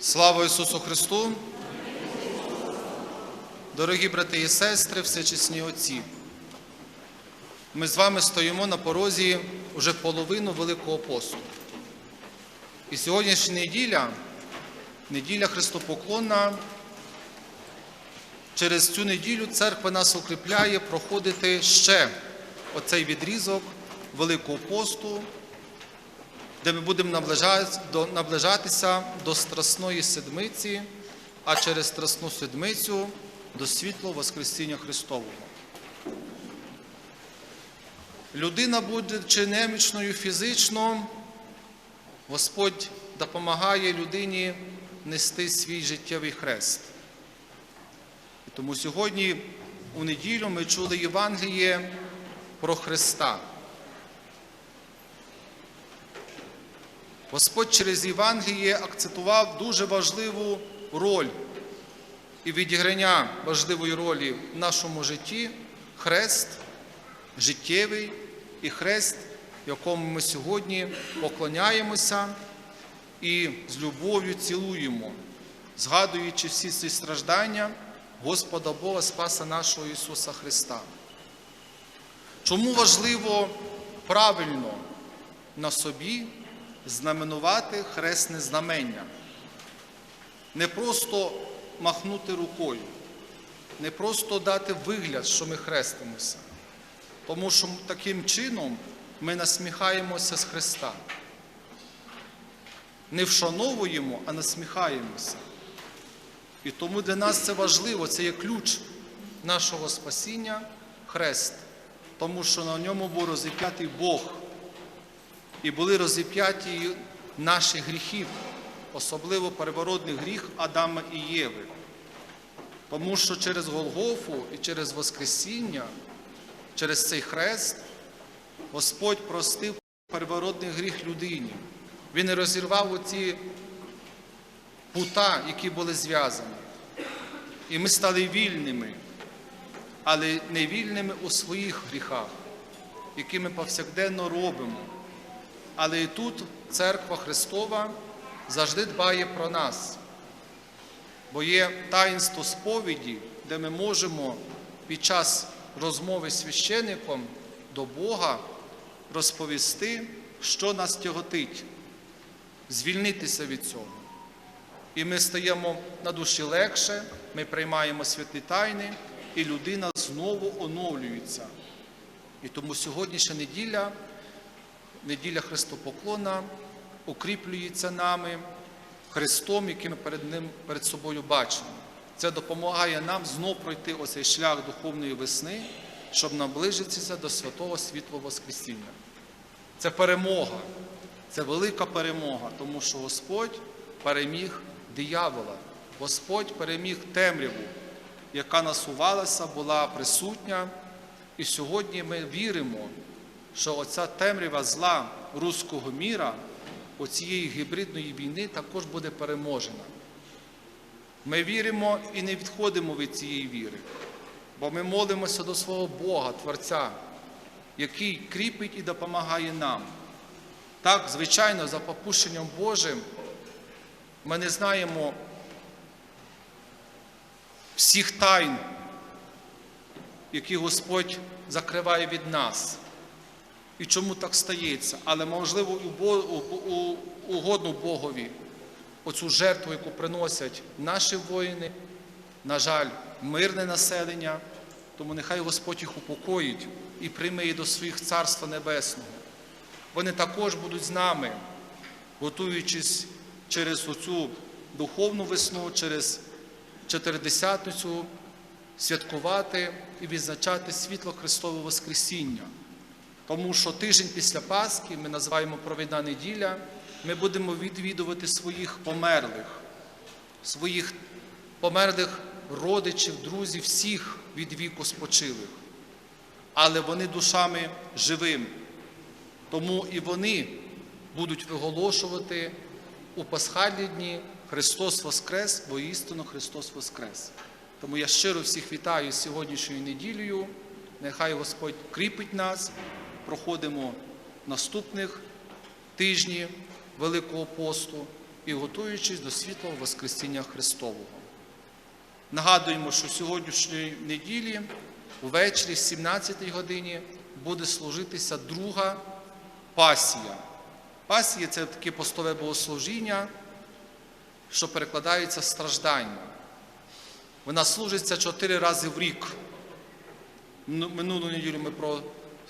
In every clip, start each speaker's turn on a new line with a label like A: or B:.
A: Слава Ісусу Христу! Дорогі брати і сестри, всечесні отці! Ми з вами стоїмо на порозі вже половину Великого посту. І сьогоднішня неділя, неділя Христопоклонна, через цю неділю церква нас укріпляє проходити ще оцей відрізок Великого посту, де ми будемо наближатися до Страсної Седмиці, а через Страсну Седмицю до світлого Воскресіння Христового. Людина, будучи немічною фізично, Господь допомагає людині нести свій життєвий хрест. Тому сьогодні, у неділю, ми чули Євангеліє про Христа. Господь через Євангеліє акцентував дуже важливу роль і відіграння важливої ролі в нашому житті хрест життєвий і хрест, якому ми сьогодні поклоняємося і з любов'ю цілуємо, згадуючи всі ці страждання Господа Бога Спаса нашого Ісуса Христа. Чому важливо правильно на собі знаменувати хресне знамення? Не просто махнути рукою, не просто дати вигляд, що ми хрестимося, тому що таким чином ми насміхаємося з Христа. Не вшановуємо, а насміхаємося. І тому для нас це важливо, це є ключ нашого спасіння хрест, тому що на ньому був розіп'ятий Бог. І були розіп'яті наші гріхи, особливо переворотний гріх Адама і Єви. Тому що через Голгофу і через Воскресіння, через цей хрест, Господь простив переворотний гріх людині. Він розірвав оці пута, які були зв'язані. І ми стали вільними, але не вільними у своїх гріхах, які ми повсякденно робимо. Але і тут церква Христова завжди дбає про нас, бо є таїнство сповіді, де ми можемо під час розмови з священником до Бога розповісти, що нас тяготить, звільнитися від цього. І ми стаємо на душі легше, ми приймаємо святі тайни, і людина знову оновлюється. І тому сьогоднішня неділя неділя Христопоклона укріплюється нами Христом, який ми перед ним перед собою бачимо. Це допомагає нам знов пройти оцей шлях духовної весни, щоб наближитися до святого світлого Воскресіння. Це перемога, це велика перемога, тому що Господь переміг диявола, Господь переміг темряву, яка насувалася, була присутня. І сьогодні ми віримо, що оця темрява зла руського міра, оцієї гібридної війни також буде переможена. Ми віримо і не відходимо від цієї віри, бо ми молимося до свого Бога, Творця, який кріпить і допомагає нам. Так, звичайно, за попущенням Божим ми не знаємо всіх тайн, які Господь закриває від нас. І чому так стається? Але можливо угодно Богові оцю жертву, яку приносять наші воїни, на жаль, мирне населення, тому нехай Господь їх упокоїть і прийме їх до своїх царства небесного. Вони також будуть з нами, готуючись через оцю духовну весну, через чотиридесятницю, святкувати і відзначати світло Христового Воскресіння. Тому що тиждень після Пасхи, ми називаємо провідна неділя, ми будемо відвідувати своїх померлих, своїх померлих родичів, друзів, всіх від віку спочилих. Але вони душами живими. Тому і вони будуть виголошувати у пасхальні дні Христос Воскрес, бо істинно Христос Воскрес. Тому я щиро всіх вітаю сьогоднішньою неділею. Нехай Господь кріпить нас, проходимо наступних тижні Великого посту. і готуючись до світлого Воскресіння Христового. Нагадуємо, що сьогоднішньої неділі увечері, в 17 годині, буде служитися друга пасія. Пасія це таке постове богослужіння, що перекладається страждання. Вона служиться чотири рази в рік. Минулу неділю ми про-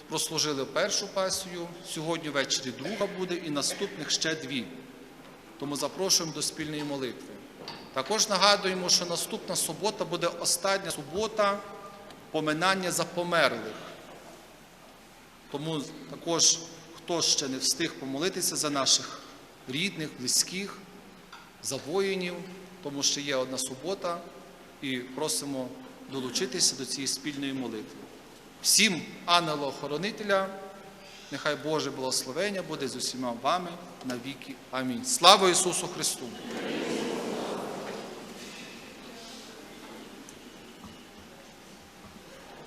A: прослужили першу пасію, сьогодні ввечері друга буде і наступних ще дві. Тому запрошуємо до спільної молитви. Також нагадуємо, що наступна субота буде остання субота поминання за померлих. Тому також, хто ще не встиг помолитися за наших рідних, близьких, за воїнів, тому що є одна субота, і просимо долучитися до цієї спільної молитви. Всім ангела-охоронителя, нехай Боже благословення буде з усіма вами навіки. Амінь. Слава Ісусу Христу!